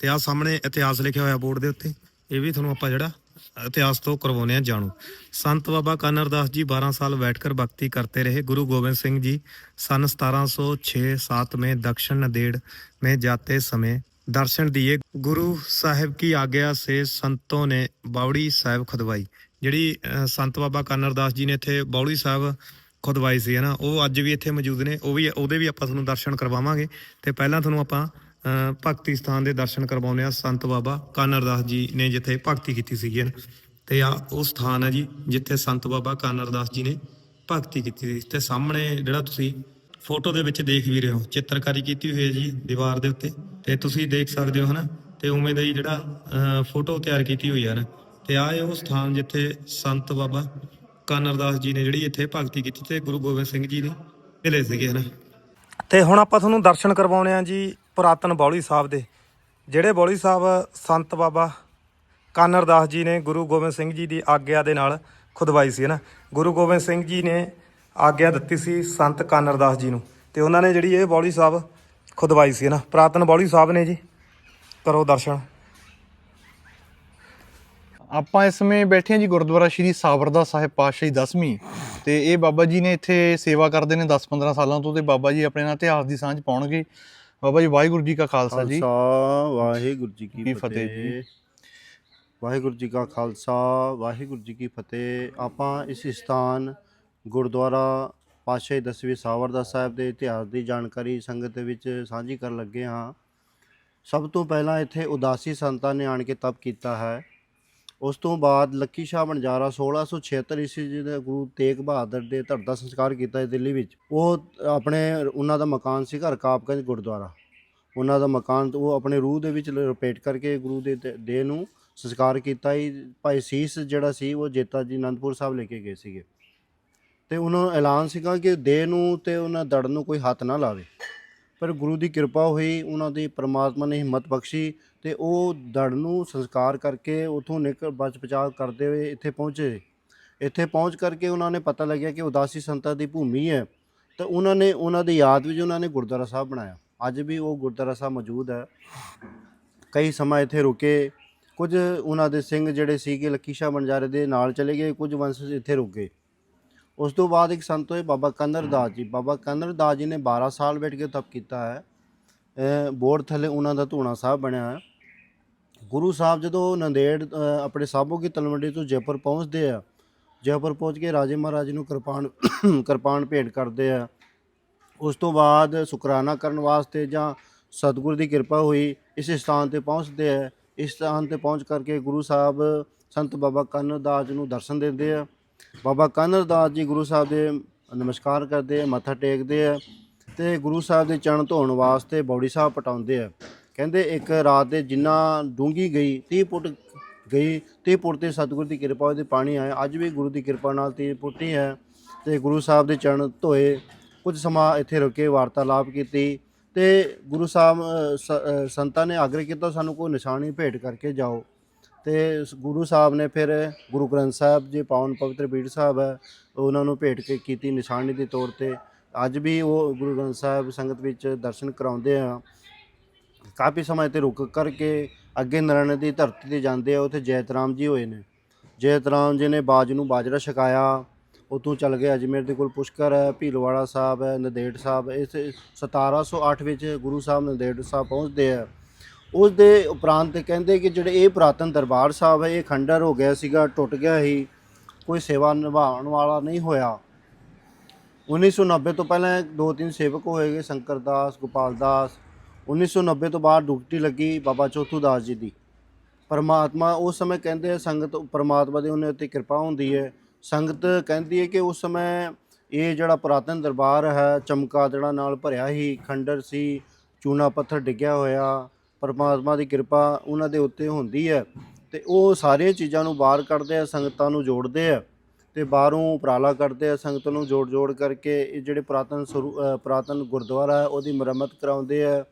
[SPEAKER 1] ਤੇ ਆ ਸਾਹਮਣੇ ਇਤਿਹਾਸ ਲਿਖਿਆ ਹੋਇਆ ਬੋਰਡ ਦੇ ਉੱਤੇ ਇਹ ਵੀ ਤੁਹਾਨੂੰ ਆਪਾਂ ਜਿਹੜਾ ਇਤਿਹਾਸ ਤੋਂ ਕਰਵਾਉਨੇ ਆ ਜਾਣੂ। ਸੰਤ ਬਾਬਾ ਕਾਨਰਦਾਸ ਜੀ 12 ਸਾਲ ਬੈਠਕਰ ਭਗਤੀ करते रहे गुरु गोविंद सिंह जी सन 1706-7 में दक्षिण नदेड़ में जाते समय दर्शन दिए गुरु साहब की आज्ञा से संतों ने बावड़ी साहब खुदवाई ਜਿਹੜੀ ਸੰਤ ਬਾਬਾ ਕਾਨਰਦਾਸ ਜੀ ਨੇ ਇੱਥੇ ਬੌੜੀ ਸਾਹਿਬ ਖੁਦਵਾਈ ਸੀ, ਹਨਾ? ਉਹ ਅੱਜ ਵੀ ਇੱਥੇ ਮੌਜੂਦ ਨੇ। ਉਹ ਵੀ, ਉਹਦੇ ਵੀ ਆਪਾਂ ਤੁਹਾਨੂੰ ਦਰਸ਼ਨ ਕਰਵਾਵਾਂਗੇ। ਤੇ ਪਹਿਲਾਂ ਤੁਹਾਨੂੰ ਆਪਾਂ ਭਗਤੀ ਸਥਾਨ ਦੇ ਦਰਸ਼ਨ ਕਰਵਾਉਂਦੇ ਆ ਸੰਤ ਬਾਬਾ ਕਾਨਰਦਾਸ ਜੀ ਨੇ ਜਿੱਥੇ ਭਗਤੀ ਕੀਤੀ ਸੀਗੀ ਹਨਾ। ਤੇ ਆ ਉਹ ਸਥਾਨ ਹੈ ਜੀ, ਜਿੱਥੇ ਸੰਤ ਬਾਬਾ ਕਾਨਰਦਾਸ ਜੀ ਨੇ ਭਗਤੀ ਕੀਤੀ ਸੀ। ਤੇ ਸਾਹਮਣੇ ਜਿਹੜਾ ਤੁਸੀਂ ਫੋਟੋ ਦੇ ਵਿੱਚ ਦੇਖ ਵੀ ਰਹੇ ਹੋ, ਚਿੱਤਰਕਾਰੀ ਕੀਤੀ ਹੋਈ ਹੈ ਜੀ ਦੀਵਾਰ ਦੇ ਉੱਤੇ। ਤੇ ਤੁਸੀਂ ਦੇਖ ਸਕਦੇ ਹੋ ਹਨਾ, ਤੇ ਉਵੇਂ ਦਾ ਹੀ ਜਿਹੜਾ ਫੋਟੋ ਤਿਆਰ ਕੀਤੀ ਹੋਈ ਹੈ ਨਾ। ਤੇ ਆ ਇਹ ਉਹ ਸਥਾਨ ਜਿੱਥੇ ਸੰਤ ਬਾਬਾ ਕਾਨਰਦਾਸ ਜੀ ਨੇ ਜਿਹੜੀ ਇੱਥੇ ਭਗਤੀ ਕੀਤੀ, ਤੇ ਗੁਰੂ ਗੋਬਿੰਦ ਸਿੰਘ ਜੀ ਨੇ ਮਿਲੇ ਸੀਗੇ ਹਨਾ। ਤੇ ਹੁਣ ਆਪਾਂ ਤੁਹਾਨੂੰ ਦਰਸ਼ਨ ਕਰਵਾਉਣੇ ਆ ਜੀ ਪੁਰਾਤਨ ਬੌਲੀ ਸਾਹਿਬ ਦੇ, ਜਿਹੜੇ ਬੌਲੀ ਸਾਹਿਬ ਸੰਤ ਬਾਬਾ ਕਾਨਰਦਾਸ ਜੀ ਨੇ ਗੁਰੂ ਗੋਬਿੰਦ ਸਿੰਘ ਜੀ ਦੀ ਆਗਿਆ ਦੇ ਨਾਲ ਖੁਦਵਾਈ ਸੀ ਨਾ ਗੁਰੂ ਗੋਬਿੰਦ ਸਿੰਘ ਜੀ ਨੇ ਆਗਿਆ ਦਿੱਤੀ ਸੀ ਸੰਤ ਕਾਨਰਦਾਸ ਜੀ ਨੂੰ, ਤੇ ਉਹਨਾਂ ਨੇ ਜਿਹੜੀ ਇਹ ਬੌਲੀ ਸਾਹਿਬ ਖੁਦਵਾਈ ਸੀ ਨਾ ਪੁਰਾਤਨ ਬੌਲੀ ਸਾਹਿਬ ਨੇ ਜੀ। ਕਰੋ ਦਰਸ਼ਨ।
[SPEAKER 5] ਆਪਾਂ ਇਸ ਸਮੇਂ ਬੈਠੇ ਹਾਂ ਜੀ ਗੁਰਦੁਆਰਾ ਸ਼੍ਰੀ ਸਾਵਰਦਾ ਸਾਹਿਬ ਪਾਤਸ਼ਾਹੀ 10ਵੀਂ ਤੇ ਇਹ ਬਾਬਾ ਜੀ ਨੇ ਇੱਥੇ ਸੇਵਾ ਕਰਦੇ ਨੇ 10-15 ਸਾਲਾਂ ਤੋਂ ਤੇ ਬਾਬਾ ਜੀ ਆਪਣੇ ਨਾਲ ਇਤਿਹਾਸ ਦੀ ਸਾਂਝ ਪਾਉਣਗੇ। ਬਾਬਾ ਜੀ ਵਾਹਿਗੁਰੂ ਜੀ ਕਾ ਖਾਲਸਾ ਜੀ।
[SPEAKER 2] ਵਾਹਿਗੁਰੂ ਜੀ ਕੀ
[SPEAKER 5] ਫਤਿਹ। ਜੀ।
[SPEAKER 2] ਵਾਹਿਗੁਰੂ ਜੀ ਕਾ ਖਾਲਸਾ ਵਾਹਿਗੁਰੂ ਜੀ ਕੀ ਫਤਿਹ। ਆਪਾਂ ਇਸ ਸਥਾਨ ਗੁਰਦੁਆਰਾ ਪਾਤਸ਼ਾਹੀ ਦਸਵੀਂ ਸਾਵਰਦਾ ਸਾਹਿਬ ਦੇ ਇਤਿਹਾਸ ਦੀ ਜਾਣਕਾਰੀ ਸੰਗਤ ਦੇ ਵਿੱਚ ਸਾਂਝੀ ਕਰਨ ਲੱਗੇ ਹਾਂ। ਸਭ ਤੋਂ ਪਹਿਲਾਂ ਇੱਥੇ ਉਦਾਸੀ ਸੰਤਾਂ ਨੇ ਆਣ ਕੇ ਤਪ ਕੀਤਾ ਹੈ। ਉਸ ਤੋਂ ਬਾਅਦ ਲੱਕੀ ਸ਼ਾਹ ਬਣਜਾਰਾ 1676 ਈਸਵੀ ਜੀ ਦੇ ਗੁਰੂ ਤੇਗ ਬਹਾਦਰ ਦੇ ਧਰ ਦਾ ਸੰਸਕਾਰ ਕੀਤਾ ਸੀ ਦਿੱਲੀ ਵਿੱਚ। ਉਹ ਆਪਣੇ, ਉਹਨਾਂ ਦਾ ਮਕਾਨ ਸੀਗਾ ਰਕਾਬਗੰਜ ਗੁਰਦੁਆਰਾ। ਉਹਨਾਂ ਦਾ ਮਕਾਨ ਉਹ ਆਪਣੇ ਰੂਹ ਦੇ ਵਿੱਚ ਰਪੇਟ ਕਰਕੇ ਗੁਰੂ ਦੇ ਦੇ- ਦੇਹ ਨੂੰ ਸੰਸਕਾਰ ਕੀਤਾ ਸੀ। ਭਾਈ ਸੀਸ ਜਿਹੜਾ ਸੀ ਉਹ ਜੇਤਾ ਜੀ ਅਨੰਦਪੁਰ ਸਾਹਿਬ ਲੈ ਕੇ ਗਏ ਸੀਗੇ। ਤੇ ਉਹਨਾਂ ਨੂੰ ਐਲਾਨ ਸੀਗਾ ਕਿ ਦੇਹ ਨੂੰ ਤੇ ਉਹਨਾਂ ਦੜ ਨੂੰ ਕੋਈ ਹੱਥ ਨਾ ਲਾਵੇ। ਪਰ ਗੁਰੂ ਦੀ ਕਿਰਪਾ ਹੋਈ, ਉਹਨਾਂ ਦੀ ਪ੍ਰਮਾਤਮਾ ਨੇ ਹਿੰਮਤ ਬਖਸ਼ੀ। ਤੇ ਉਹ ਦੜ ਨੂੰ ਸੰਸਕਾਰ ਕਰਕੇ ਉਥੋਂ ਨਿਕਲ ਬਚ ਬਚਾਅ ਕਰਦੇ ਹੋਏ ਇੱਥੇ ਪਹੁੰਚੇ। ਇੱਥੇ ਪਹੁੰਚ ਕਰਕੇ ਉਹਨਾਂ ਨੇ ਪਤਾ ਲੱਗਿਆ ਕਿ ਉਦਾਸੀ ਸੰਤਾਂ ਦੀ ਭੂਮੀ ਹੈ। ਤਾਂ ਉਹਨਾਂ ਨੇ ਉਹਨਾਂ ਦੀ ਯਾਦ ਵਿੱਚ ਉਹਨਾਂ ਨੇ ਗੁਰਦੁਆਰਾ ਸਾਹਿਬ ਬਣਾਇਆ। ਅੱਜ ਵੀ ਉਹ ਗੁਰਦੁਆਰਾ ਸਾਹਿਬ ਮੌਜੂਦ ਹੈ। ਕਈ ਸਮਾਂ ਇੱਥੇ ਰੁਕੇ। ਕੁਝ ਉਹਨਾਂ ਦੇ ਸਿੰਘ ਜਿਹੜੇ ਸੀਗੇ ਲੱਕੀ ਸ਼ਾਹ ਬਣਜਾਰੇ ਦੇ ਨਾਲ ਚਲੇ ਗਏ, ਕੁਝ ਵੰਸ਼ ਇੱਥੇ ਰੁਕੇ। ਉਸ ਤੋਂ ਬਾਅਦ ਇੱਕ ਸੰਤ ਹੋਏ ਬਾਬਾ ਕੰਦਰ ਦਾਸ ਜੀ। ਬਾਬਾ ਕੰਦਰ ਦਾਸ ਜੀ ਨੇ 12 ਸਾਲ ਬੈਠ ਕੇ ਤਪ ਕੀਤਾ ਹੈ। ਅਹ ਬੋਰਡ ਥੱਲੇ ਉਹਨਾਂ ਦਾ ਧੂਣਾ ਸਾਹਿਬ ਬਣਿਆ ਹੈ। ਗੁਰੂ ਸਾਹਿਬ ਜਦੋਂ ਨੰਦੇੜ, ਅਹ, ਆਪਣੇ ਸਾਬੋ ਕੀ ਤਲਵੰਡੀ ਤੋਂ ਜੈਪੁਰ ਪਹੁੰਚਦੇ ਆ, ਜੈਪੁਰ ਪਹੁੰਚ ਕੇ ਰਾਜੇ ਮਹਾਰਾਜ ਨੂੰ ਕਿਰਪਾਨ ਕਿਰਪਾਨ ਭੇਟ ਕਰਦੇ ਆ। ਉਸ ਤੋਂ ਬਾਅਦ ਸ਼ੁਕਰਾਨਾ ਕਰਨ ਵਾਸਤੇ ਜਾਂ ਸਤਿਗੁਰ ਦੀ ਕਿਰਪਾ ਹੋਈ, ਇਸ ਸਥਾਨ ਤੇ ਪਹੁੰਚਦੇ ਆ। ਇਸ ਸਥਾਨ ਤੇ ਪਹੁੰਚ ਕਰਕੇ ਗੁਰੂ ਸਾਹਿਬ, ਸੰਤ ਬਾਬਾ ਕੰਨ ਦਾਸ ਨੂੰ ਦਰਸ਼ਨ ਦਿੰਦੇ ਆ। ਬਾਬਾ ਕਾਨਰ ਦਾਸ ਜੀ ਗੁਰੂ ਸਾਹਿਬ ਦੇ ਨਮਸਕਾਰ ਕਰਦੇ ਆ, ਮੱਥਾ ਟੇਕਦੇ ਆ ਤੇ ਗੁਰੂ ਸਾਹਿਬ ਦੇ ਚਰਨ ਧੋਣ ਵਾਸਤੇ ਬੌੜੀ ਸਾਹਿਬ ਪਟਾਉਂਦੇ ਆ। ਕਹਿੰਦੇ ਇੱਕ ਰਾਤ ਦੇ ਜਿੰਨਾ ਡੂੰਗੀ ਗਈ 30 ਫੁੱਟ ਗਈ 30 ਫੁੱਟ ਤੇ ਸਤਿਗੁਰ ਦੀ ਕਿਰਪਾ ਉਹਦੇ ਪਾਣੀ ਆਇਆ। ਅੱਜ ਵੀ ਗੁਰੂ ਦੀ ਕਿਰਪਾ ਨਾਲ 30 ਫੁੱਟ ਹੀ ਹੈ ਤੇ ਗੁਰੂ ਸਾਹਿਬ ਦੇ ਚਰਨ ਧੋਏ, ਕੁਝ ਸਮਾਂ ਇੱਥੇ ਰੁਕੇ ਵਾਰਤਾਲਾਪ ਕੀਤੀ ਤੇ ਗੁਰੂ ਸਾਹਿਬ ਸ- ਸੰਤਾਂ ਨੇ ਆਗਰੇ ਕੀਤਾ ਸਾਨੂੰ ਕੋਈ ਨਿਸ਼ਾਨੀ ਭੇਟ ਕਰਕੇ ਜਾਓ। ਤੇ ਗੁਰੂ ਸਾਹਿਬ ਨੇ ਫਿਰ ਗੁਰੂ ਗ੍ਰੰਥ ਸਾਹਿਬ ਜੀ, ਪਾਵਨ ਪਵਿੱਤਰ ਬੀੜ ਸਾਹਿਬ ਹੈ, ਉਹਨਾਂ ਨੂੰ ਭੇਟ ਕੇ ਕੀਤੀ ਨਿਸ਼ਾਨੀ ਦੇ ਤੌਰ ਤੇ। ਅੱਜ ਵੀ ਉਹ ਗੁਰੂ ਗ੍ਰੰਥ ਸਾਹਿਬ ਸੰਗਤ ਵਿੱਚ ਦਰਸ਼ਨ ਕਰਾਉਂਦੇ ਆ। ਕਾਫੀ ਸਮਾਂ ਤੇ ਰੁਕ ਕਰਕੇ ਅੱਗੇ ਨਰਾਇਣ ਦੀ ਧਰਤੀ ਤੇ ਜਾਂਦੇ ਆ, ਉੱਥੇ ਜੈਤਰਾਮ ਜੀ ਹੋਏ ਨੇ। ਜੈਤਰਾਮ ਜੀ ਨੇ ਬਾਜ ਨੂੰ ਬਾਜਰਾ ਛਕਾਇਆ। ਉਤੋਂ ਚੱਲ ਗਏ ਅਜਮੇਰ ਦੇ ਕੋਲ ਪੁਸ਼ਕਰ ਹੈ, ਭੀਲਵਾੜਾ ਸਾਹਿਬ ਹੈ, ਨੰਦੇੜ ਸਾਹਿਬ ਇਸ 1708 ਵਿੱਚ ਗੁਰੂ ਸਾਹਿਬ ਨੰਦੇੜ ਸਾਹਿਬ ਪਹੁੰਚਦੇ ਆ। ਉਸ ਦੇ ਉਪਰੰਤ ਕਹਿੰਦੇ ਕਿ ਜਿਹੜੇ ਇਹ ਪੁਰਾਤਨ ਦਰਬਾਰ ਸਾਹਿਬ ਹੈ, ਇਹ ਖੰਡਰ ਹੋ ਗਿਆ ਸੀਗਾ, ਟੁੱਟ ਗਿਆ ਸੀ, ਕੋਈ ਸੇਵਾ ਨਿਭਾਉਣ ਵਾਲਾ ਨਹੀਂ ਹੋਇਆ। 1990 ਤੋਂ ਪਹਿਲਾਂ ਦੋ ਤਿੰਨ ਸੇਵਕ ਹੋਏਗੇ ਸ਼ੰਕਰ ਦਾਸ, ਗੋਪਾਲ ਦਾਸ 1990 ਤੋਂ ਬਾਅਦ ਡੁਕਟੀ ਲੱਗੀ ਬਾਬਾ ਚੌਥੂ ਦਾਸ ਜੀ ਦੀ। ਪਰਮਾਤਮਾ ਉਸ ਸਮੇਂ ਕਹਿੰਦੇ ਆ, ਸੰਗਤ ਪਰਮਾਤਮਾ ਦੀ ਉਹਨੇ ਉੱਤੇ ਕਿਰਪਾ ਹੁੰਦੀ ਹੈ। ਸੰਗਤ ਕਹਿੰਦੀ ਹੈ ਕਿ ਉਸ ਸਮੇਂ ਇਹ ਜਿਹੜਾ ਪੁਰਾਤਨ ਦਰਬਾਰ ਹੈ ਚਮਕਾਦੜਾ ਨਾਲ ਭਰਿਆ ਹੀ ਖੰਡਰ ਸੀ, ਚੂਨਾ ਪੱਥਰ ਡਿੱਗਿਆ ਹੋਇਆ, ਪਰਮਾਤਮਾ ਦੀ ਕਿਰਪਾ ਉਹਨਾਂ ਦੇ ਉੱਤੇ ਹੁੰਦੀ ਹੈ ਤੇ ਉਹ ਸਾਰੀਆਂ ਚੀਜ਼ਾਂ ਨੂੰ ਬਾਹਰ ਕੱਢਦੇ ਆ, ਸੰਗਤਾਂ ਨੂੰ ਜੋੜਦੇ ਆ ਤੇ ਬਾਹਰੋਂ ਉਪਰਾਲਾ ਕਰਦੇ ਆ, ਸੰਗਤ ਨੂੰ ਜੋੜ ਜੋੜ ਕਰਕੇ ਇਹ ਜਿਹੜੇ ਪੁਰਾਤਨ ਸਰੂ- ਪੁਰਾਤਨ ਗੁਰਦੁਆਰਾ ਹੈ, ਉਹਦੀ ਮੁਰੰਮਤ ਕਰਾਉਂਦੇ ਆ।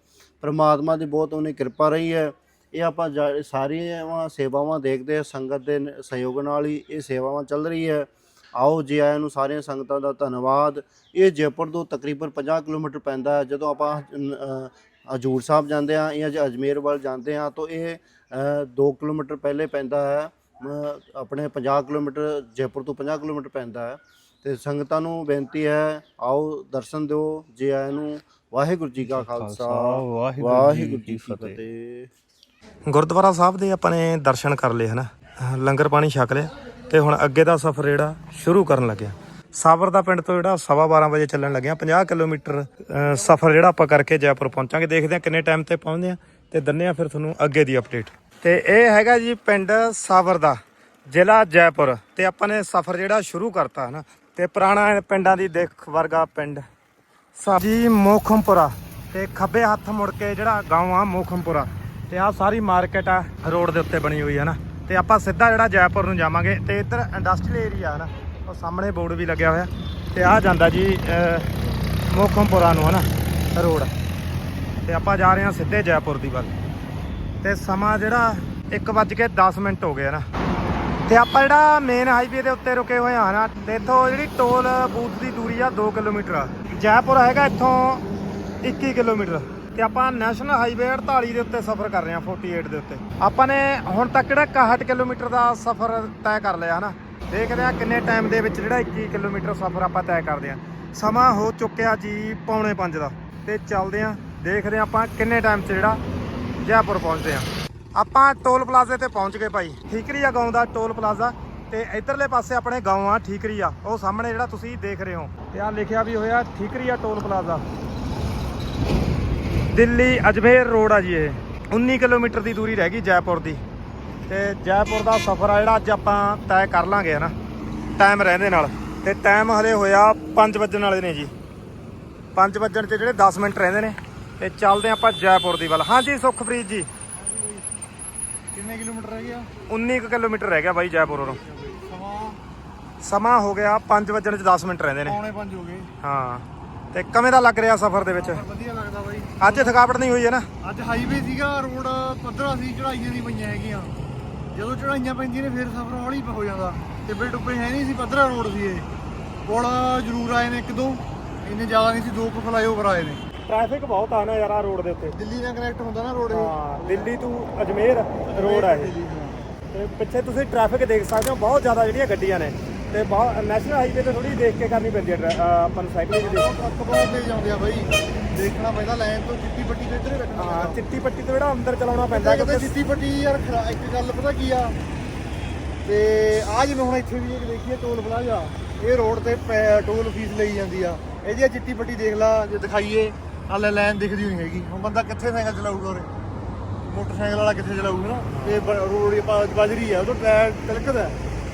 [SPEAKER 2] ਪਰਮਾਤਮਾ ਦੀ ਬਹੁਤ ਉਹਨੇ ਕਿਰਪਾ ਰਹੀ ਹੈ। ਇਹ ਆਪਾਂ ਜਾ- ਸਾਰੀਆਂ ਸੇਵਾਵਾਂ ਦੇਖਦੇ ਆ ਸੰਗਤ ਦੇ ਸਹਿਯੋਗ ਨਾਲ ਹੀ ਇਹ ਸੇਵਾਵਾਂ ਚੱਲ ਰਹੀ ਹੈ। ਆਓ ਜੀ, ਆਇਆਂ ਨੂੰ ਸਾਰੀਆਂ ਸੰਗਤਾਂ ਦਾ ਧੰਨਵਾਦ। ਇਹ ਜੈਪੁਰ ਤੋਂ ਤਕਰੀਬਨ 50 ਕਿਲੋਮੀਟਰ ਪੈਂਦਾ ਹੈ। ਜਦੋਂ ਆਪਾਂ ਹਜ਼ੂਰ ਸਾਹਿਬ ਜਾਂਦੇ ਆ ਜਾਂ ਅਜਮੇਰ ਵੱਲ ਜਾਂਦੇ ਆ ਤਾਂ ਇਹ 2 ਕਿਲੋਮੀਟਰ ਪਹਿਲੇ ਪੈਂਦਾ ਹੈ। ਆਪਣੇ 50 ਕਿਲੋਮੀਟਰ, ਜੈਪੁਰ ਤੋਂ 50 ਕਿਲੋਮੀਟਰ ਪੈਂਦਾ ਹੈ। ਤੇ ਸੰਗਤਾਂ ਨੂੰ ਬੇਨਤੀ ਹੈ, ਆਓ ਦਰਸ਼ਨ ਦਿਓ। ਜੀ ਆਇਆਂ ਨੂੰ ਵਾਹਿਗੁਰੂ ਜੀ ਕਾ ਖਾਲਸਾ ਵਾਹਿਗੁਰੂ ਜੀ ਕੀ ਫਤਿਹ।
[SPEAKER 1] ਗੁਰਦੁਆਰਾ ਸਾਹਿਬ ਦੇ ਆਪਾਂ ਨੇ ਦਰਸ਼ਨ ਕਰ ਲਏ ਹਨਾ ਲੰਗਰ ਪਾਣੀ ਛਕ ਲਿਆ ਤੇ ਹੁਣ ਅੱਗੇ ਦਾ ਸਫ਼ਰ ਜਿਹੜਾ ਸ਼ੁਰੂ ਕਰਨ ਲੱਗਿਆ। ਸਾਬਰ ਦਾ ਪਿੰਡ ਤੋਂ ਜਿਹੜਾ ਸਵਾ 12 ਵਜੇ ਚੱਲਣ ਲੱਗਿਆ 50 ਕਿਲੋਮੀਟਰ ਸਫ਼ਰ ਜਿਹੜਾ ਆਪਾਂ ਕਰਕੇ ਜੈਪੁਰ ਪਹੁੰਚਾਂਗੇ ਦੇਖਦੇ ਹਾਂ ਕਿੰਨੇ ਟਾਈਮ ਤੇ ਪਹੁੰਚਦੇ ਆ ਤੇ ਦਿੰਨੇ ਆ ਫਿਰ ਤੁਹਾਨੂੰ ਅੱਗੇ ਦੀ ਅਪਡੇਟ ਤੇ ਇਹ ਹੈਗਾ ਜੀ ਪਿੰਡ ਸਾਬਰ ਦਾ ਜ਼ਿਲ੍ਹਾ ਜੈਪੁਰ ਤੇ ਆਪਾਂ ਨੇ ਸਫ਼ਰ ਜਿਹੜਾ ਸ਼ੁਰੂ ਕਰਤਾ ਹਨਾ ਤੇ ਪੁਰਾਣਾ ਪਿੰਡਾਂ ਦੀ ਦੇਖ ਵਰਗਾ ਪਿੰਡ ਜੀ ਮੋਖਮਪੁਰਾ ਤੇ ਖੱਬੇ ਹੱਥ ਮੁੜ ਕੇ ਜਿਹੜਾ ਗਾਉਂ ਆ ਮੋਖਮਪੁਰਾ ਤੇ ਆ ਸਾਰੀ ਮਾਰਕੀਟ ਆ ਰੋਡ ਦੇ ਉੱਤੇ ਬਣੀ ਹੋਈ ਹੈ ਨਾ। ਤੇ ਆਪਾਂ ਸਿੱਧਾ ਜਿਹੜਾ ਜੈਪੁਰ ਨੂੰ ਜਾਵਾਂਗੇ ਤੇ ਇੱਧਰ ਇੰਡਸਟਰੀਅਲ ਏਰੀਆ ਹੈ ਨਾ, ਉਹ ਸਾਹਮਣੇ ਬੋਰਡ ਵੀ ਲੱਗਿਆ ਹੋਇਆ। ਤੇ ਆ ਜਾਂਦਾ ਜੀ ਮੋਖਮਪੁਰਾ ਨੂੰ ਹੈ ਨਾ, ਰੋਡ। ਤੇ ਆਪਾਂ ਜਾ ਰਹੇ ਹਾਂ ਸਿੱਧੇ ਜੈਪੁਰ ਦੀ ਵੱਲ। ਤੇ ਸਮਾਂ ਜਿਹੜਾ 1:10 ਮਿੰਟ ਹੋ ਗਏ ਨਾ। ਤੇ ਆਪਾਂ ਜਿਹੜਾ ਮੇਨ ਹਾਈਵੇ ਦੇ ਉੱਤੇ ਰੁਕੇ ਹੋਏ ਆ ਨਾ, ਤੇ ਇੱਥੋਂ ਜਿਹੜੀ ਟੋਲ ਬੂਥ ਦੀ ਦੂਰੀ ਆ 2 ਕਿਲੋਮੀਟਰ ਆ। ਜੈਪੁਰ ਹੈਗਾ ਇੱਥੋਂ 21 ਕਿਲੋਮੀਟਰ ਤੇ ਆਪਾਂ ਨੈਸ਼ਨਲ ਹਾਈਵੇ 48 ਦੇ ਉੱਤੇ ਸਫ਼ਰ ਕਰ ਰਹੇ ਹਾਂ 48 ਦੇ ਉੱਤੇ। ਆਪਾਂ ਨੇ ਹੁਣ ਤੱਕ ਜਿਹੜਾ 61 ਕਿਲੋਮੀਟਰ ਦਾ ਸਫ਼ਰ ਤੈਅ ਕਰ ਲਿਆ, ਹਨਾ? ਦੇਖਦੇ ਹਾਂ ਕਿੰਨੇ ਟਾਈਮ ਦੇ ਵਿੱਚ ਜਿਹੜਾ 21 ਕਿਲੋਮੀਟਰ ਸਫ਼ਰ ਆਪਾਂ ਤੈਅ ਕਰਦੇ ਹਾਂ। ਸਮਾਂ ਹੋ ਚੁੱਕਿਆ ਜੀ ਪੌਣੇ 5 ਦਾ ਤੇ ਚੱਲਦੇ ਹਾਂ, ਦੇਖਦੇ ਹਾਂ ਆਪਾਂ ਕਿੰਨੇ ਟਾਈਮ 'ਚ ਜਿਹੜਾ ਜੈਪੁਰ ਪਹੁੰਚਦੇ ਹਾਂ। ਆਪਾਂ ਟੋਲ ਪਲਾਜ਼ੇ ਤੇ ਪਹੁੰਚ ਗਏ ਭਾਈ। ਠੀਕਰੀਆ ਗਾਉਂ ਦਾ ਟੋਲ ਪਲਾਜ਼ਾ। ਤੇ ਇਧਰਲੇ ਪਾਸੇ ਆਪਣੇ ਗਾਉਂ ਆ ਠੀਕਰੀਆ। ਉਹ ਸਾਹਮਣੇ ਜਿਹੜਾ ਤੁਸੀਂ ਦੇਖ ਰਹੇ ਹੋ। ਤੇ ਆ ਲਿਖਿਆ ਵੀ ਹੋਇਆ Thikriya toll plaza. Delhi Ajmer road ਆ ਜੀ ਇਹ। 19 ਕਿਲੋਮੀਟਰ ਦੀ ਦੂਰੀ ਰਹਿ ਗਈ ਜੈਪੁਰ ਦੀ। ਤੇ ਜੈਪੁਰ ਦਾ ਸਫ਼ਰ ਆ ਜਿਹੜਾ ਅੱਜ ਆਪਾਂ ਤੈਅ ਕਰ ਲਾਂਗੇ ਹਨਾ। ਟਾਈਮ ਰਹਿੰਦੇ ਨਾਲ। ਤੇ ਟਾਈਮ ਹਲੇ ਹੋਇਆ 5 ਵੱਜਣ ਵਾਲੇ ਨੇ ਜੀ। 5 ਵੱਜਣ ਚ ਜਿਹੜੇ 10 ਮਿੰਟ ਰਹਿੰਦੇ ਨੇ। ਤੇ ਚੱਲਦੇ ਆਪਾਂ ਜੈਪੁਰ ਦੀ ਵੱਲ। ਹਾਂਜੀ, ਸੁਖਪ੍ਰੀਤ ਜੀ।
[SPEAKER 5] ਕਿੰਨੇ ਕਿਲੋਮੀਟਰ ਰਹਿ ਗਿਆ?
[SPEAKER 1] 19 ਕੁ ਕਿਲੋਮੀਟਰ ਰਹਿ ਗਿਆ ਬਾਈ ਜੈਪੁਰੋਂ
[SPEAKER 5] ਸਮਾਂ?
[SPEAKER 1] ਸਮਾਂ ਹੋ ਗਿਆ 5 ਵੱਜਣ ਚ 10 ਮਿੰਟ ਰਹਿੰਦੇ ਨੇ।
[SPEAKER 5] ਪੌਣੇ 5 ਹੋ ਗਏ।
[SPEAKER 1] ਹਾਂ ਤੇ ਕਿਵੇਂ ਦਾ ਲੱਗ ਰਿਹਾ ਸਫ਼ਰ ਦੇ ਵਿੱਚ?
[SPEAKER 5] ਵਧੀਆ ਲੱਗਦਾ ਬਾਈ।
[SPEAKER 1] ਅੱਜ ਥਕਾਵਟ ਨਹੀਂ ਹੋਈ ਹੈ ਨਾ?
[SPEAKER 5] ਅੱਜ ਹਾਈਵੇ ਸੀਗਾ ਰੋਡ ਪੱਧਰਾ ਸੀ ਚੜਾਈਆਂ ਨਹੀਂ ਪਈਆਂ ਹੈਗੀਆਂ। ਜਦੋਂ ਚੜਾਈਆਂ ਪੈਂਦੀਆਂ ਨੇ ਫਿਰ ਸਫ਼ਰ ਹੌਲੀ ਹੋ ਜਾਂਦਾ। ਟਿੱਬੇ ਟੁੱਬੇ ਹੈ ਨਹੀਂ ਸੀ ਪੱਧਰਾ ਰੋਡ ਸੀ ਇਹ। ਪੁਲ ਜ਼ਰੂਰ ਆਏ ਨੇ ਇੱਕ ਦੋ ਇੰਨੇ ਜ਼ਿਆਦਾ ਨਹੀਂ ਸੀ ਦੋ ਕੁ ਫਲਾਈਓਵਰ ਆਏ ਨੇ।
[SPEAKER 1] ਟ੍ਰੈਫਿਕ ਬਹੁਤ ਆ ਨਾ ਯਾਰ ਆ ਰੋਡ ਦੇ ਉੱਤੇ।
[SPEAKER 5] ਦਿੱਲੀ ਨਾਲ ਕਨੈਕਟ ਹੁੰਦਾ ਨਾ ਰੋਡ ਇਹ।
[SPEAKER 1] ਹਾਂ ਦਿੱਲੀ ਤੋਂ ਅਜਮੇਰ ਰੋਡ ਆ ਇਹ। ਤੇ ਪਿੱਛੇ ਤੁਸੀਂ ਟ੍ਰੈਫਿਕ ਦੇਖ ਸਕਦੇ ਹੋ ਬਹੁਤ ਜ਼ਿਆਦਾ ਜਿਹੜੀਆਂ ਗੱਡੀਆਂ ਨੇ। ਤੇ ਬਹੁਤ ਨੈਸ਼ਨਲ ਹਾਈਵੇ ਤੇ ਥੋੜੀ ਦੇਖ ਕੇ ਕਰਨੀ ਪੈਂਦੀ ਹੈ ਡਰਾ- ਅਹ ਆਪਾਂ ਨੂੰ ਸਾਈਕਲਿੰਗ ਦੀ ਦੇਖ।
[SPEAKER 5] ਅਖਬਾਰ ਤੇ ਜਾਂਦੇ ਆ ਬਾਈ। ਦੇਖਣਾ ਪੈਂਦਾ ਲਾਈਨ ਤੋਂ ਚਿੱਟੀ ਪੱਟੀ ਤੋਂ ਇੱਧਰ ਹੀ ਰੱਖਣਾ
[SPEAKER 1] ਹਾਂ ਚਿੱਟੀ ਪੱਟੀ ਤੋਂ ਜਿਹੜਾ ਅੰਦਰ ਚਲਾਉਣਾ ਪੈਂਦਾ ਕਿਉਂਕਿ
[SPEAKER 5] ਚਿੱਟੀ ਪੱਟੀ ਯਾਰ ਖਰਾ- ਇੱਕ ਗੱਲ ਪਤਾ ਕੀ ਆ? ਤੇ ਆ ਜਿਵੇਂ ਹੁਣ ਇੱਥੇ ਵੀ ਇੱਕ ਦੇਖੀਏ ਟੋਲ ਪਲਾਜ਼ਾ। ਇਹ ਰੋਡ ਤੇ ਪੈ- ਟੋਲ ਫੀਸ ਲਈ ਜਾਂਦੀ ਆ। ਇਹਦੀ ਆ ਚਿੱਟੀ ਪੱਟੀ ਦੇਖ ਲਾ ਜੇ ਦਿਖਾਈਏ। ਆਲੇ ਲਾਈਨ ਦਿਖਦੀ ਨਹੀਂ ਹੈਗੀ। ਹੁਣ ਬੰਦਾ ਕਿੱਥੇ ਸਾਈਕਲ ਚਲਾਊਗਾ ਉਰੇ? ਮੋਟਰਸਾਈਕਲ ਵਾਲਾ ਕਿੱਥੇ ਚਲਾਊਗਾ ਨਾ? ਤੇ ਬ- ਰੋਡ ਆ ਉਹ ਟਾਇਰ ਤਿਲਕਦਾ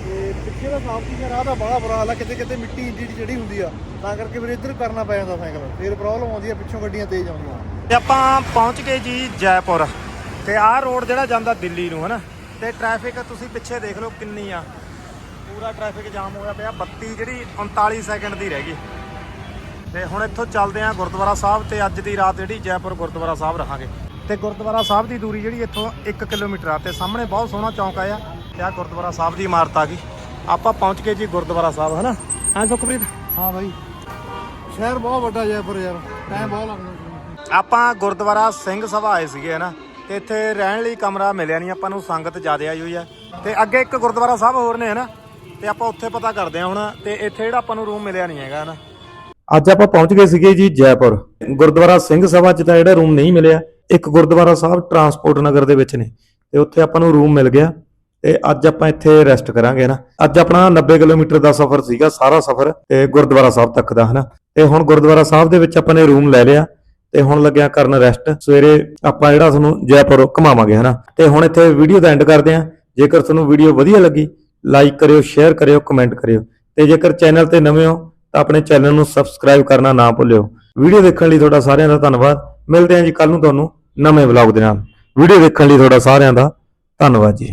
[SPEAKER 5] ਤੇ ਪਿੱਛੇ ਦਾ ਸਾਫ਼ ਕੀ ਰਾਹ ਦਾ ਬੜਾ ਬੁਰਾ ਹਾਲ ਆ ਕਿਤੇ ਕਿਤੇ ਮਿੱਟੀ ਇੰਡੀ ਚੜੀ ਹੁੰਦੀ ਆ। ਤਾਂ ਕਰਕੇ ਫਿਰ ਇੱਧਰ ਕਰਨਾ ਪੈ ਜਾਂਦਾ ਸਾਈਕਲ। ਫਿਰ ਪ੍ਰੋਬਲਮ ਆਉਂਦੀ ਆ, ਪਿੱਛੋਂ ਗੱਡੀਆਂ ਤੇਜ਼ ਆਉਂਦੀਆਂ।
[SPEAKER 1] ਤੇ ਆਪਾਂ ਪਹੁੰਚ ਗਏ ਜੀ ਜੈਪੁਰ। ਤੇ ਆਹ ਰੋਡ ਜਿਹੜਾ ਜਾਂਦਾ ਦਿੱਲੀ ਨੂੰ, ਹਨਾ? ਤੇ ਟ੍ਰੈਫਿਕ ਤੁਸੀਂ ਪਿੱਛੇ ਦੇਖ ਲਓ ਕਿੰਨੀ ਆ। ਪੂਰਾ ਟ੍ਰੈਫਿਕ ਜਾਮ ਹੋਇਆ ਪਿਆ 32 ਜਿਹੜੀ 39 ਸੈਕਿੰਡ ਦੀ ਰਹਿ ਗਈ। ਤੇ ਹੁਣ ਇੱਥੋਂ ਚੱਲਦੇ ਆਂ ਗੁਰਦੁਆਰਾ ਸਾਹਿਬ ਤੇ ਅੱਜ ਦੀ ਰਾਤ ਜਿਹੜੀ ਜੈਪੁਰ ਗੁਰਦੁਆਰਾ ਸਾਹਿਬ ਰਹਾਂਗੇ। ਤੇ ਗੁਰਦੁਆਰਾ ਸਾਹਿਬ ਦੀ ਦੂਰੀ ਜਿਹੜੀ ਇੱਥੋਂ 1 ਕਿਲੋਮੀਟਰ ਆ ਤੇ ਸਾਹਮਣੇ ਬਹੁਤ ਸੋਹਣਾ ਚੌਂਕ ਆਇਆ ਤੇ ਆ ਗੁਰਦੁਆਰਾ ਸਾਹਿਬ ਦੀ ਇਮਾਰਤ ਆ ਗਈ। ਆਪਾਂ ਪਹੁੰਚ ਗਏ ਜੀ ਗੁਰਦੁਆਰਾ ਸਾਹਿਬ ਹਨਾ? ਹਾਂ ਸੁਖਪ੍ਰੀਤ।
[SPEAKER 5] ਹਾਂ ਬਾਈ। ਸ਼ਹਿਰ ਬਹੁਤ ਵੱਡਾ ਜੈਪੁਰ ਯਾਰ ਟਾਈਮ ਬਹੁਤ ਲੱਗਦਾ
[SPEAKER 1] ਆਪਾਂ ਗੁਰਦੁਆਰਾ ਸਿੰਘ ਸਭਾ ਆਏ ਸੀਗੇ ਹਨਾ? ਤੇ ਇੱਥੇ ਰਹਿਣ ਲਈ ਕਮਰਾ ਮਿਲਿਆ ਨਹੀਂ ਆਪਾਂ ਨੂੰ ਸੰਗਤ ਜ਼ਿਆਦਾ ਆਈ ਹੋਈ ਆ। ਤੇ ਅੱਗੇ ਇੱਕ ਗੁਰਦੁਆਰਾ ਸਾਹਿਬ ਹੋਰ ਨੇ ਹਨਾ? ਤੇ ਆਪਾਂ ਉੱਥੇ ਪਤਾ ਕਰਦੇ ਆ ਹੁਣ ਤੇ ਇੱਥੇ ਜਿਹੜਾ ਆਪਾਂ ਨੂੰ ਰੂਮ ਮਿਲਿਆ ਨਹੀਂ ਹੈਗਾ ਹਨਾ?
[SPEAKER 6] ਅੱਜ ਆਪਾਂ ਪਹੁੰਚ ਗਏ ਸੀਗੇ ਜੀ ਜੈਪੁਰ। ਗੁਰਦੁਆਰਾ ਸਿੰਘ ਸਭਾ 'ਚ ਤਾਂ ਜਿਹੜਾ ਰੂਮ ਨਹੀਂ ਮਿਲਿਆ, ਇੱਕ ਗੁਰਦੁਆਰਾ ਸਾਹਿਬ ਟਰਾਂਸਪੋਰਟ ਨਗਰ ਦੇ ਵਿੱਚ ਨੇ, ਤੇ ਉੱਥੇ ਆਪਾਂ ਨੂੰ ਰੂਮ ਮਿਲ ਗਿਆ। ਤੇ ਅੱਜ ਆਪਾਂ ਇੱਥੇ ਰੈਸਟ ਕਰਾਂਗੇ ਨਾ ਅੱਜ ਆਪਣਾ 90 ਕਿਲੋਮੀਟਰ ਦਾ ਸਫ਼ਰ ਸੀਗਾ, ਸਾਰਾ ਸਫ਼ਰ, ਤੇ ਗੁਰਦੁਆਰਾ ਸਾਹਿਬ ਤੱਕ ਦਾ ਹਨਾ। ਤੇ ਹੁਣ ਗੁਰਦੁਆਰਾ ਸਾਹਿਬ ਦੇ ਵਿੱਚ ਆਪਾਂ ਨੇ ਰੂਮ ਲੈ ਲਿਆ, ਤੇ ਹੁਣ ਲੱਗਿਆ ਕਰਨ ਰੈਸਟ ਸਵੇਰੇ ਆਪਾਂ ਜਿਹੜਾ ਤੁਹਾਨੂੰ ਜੈਪੁਰ ਘੁਮਾਵਾਂਗੇ ਹਨਾ। ਤੇ ਹੁਣ ਇੱਥੇ ਵੀਡੀਓ ਦਾ ਐਂਡ ਕਰਦੇ ਆਂ ਜੇਕਰ ਤੁਹਾਨੂੰ ਵੀਡੀਓ ਵਧੀਆ ਲੱਗੀ ਲਾਈਕ ਕਰਿਓ ਸ਼ੇਅਰ ਕਰਿਓ ਕਮੈਂਟ ਕਰਿਓ। ਤੇ ਜੇਕਰ ਚੈਨਲ ਤੇ ਨਵੇਂ ਹੋ ਤਾਂ ਆਪਣੇ ਚੈਨਲ ਨੂੰ ਸਬਸਕ੍ਰਾਈਬ ਕਰਨਾ ਨਾ ਭੁੱਲਿਓ। ਵੀਡੀਓ ਦੇਖਣ ਲਈ ਤੁਹਾਡਾ ਸਾਰਿਆਂ ਦਾ ਧੰਨਵਾਦ। ਮਿਲਦੇ ਹਾਂ ਜੀ ਕੱਲ ਨੂੰ ਤੁਹਾਨੂੰ ਨਵੇਂ ਵਲੌਗ ਦੇ ਨਾਲ। ਵੀਡੀਓ ਦੇਖਣ ਲਈ ਤੁਹਾਡਾ ਸਾਰਿਆਂ ਦਾ ਧੰਨਵਾਦ ਜੀ।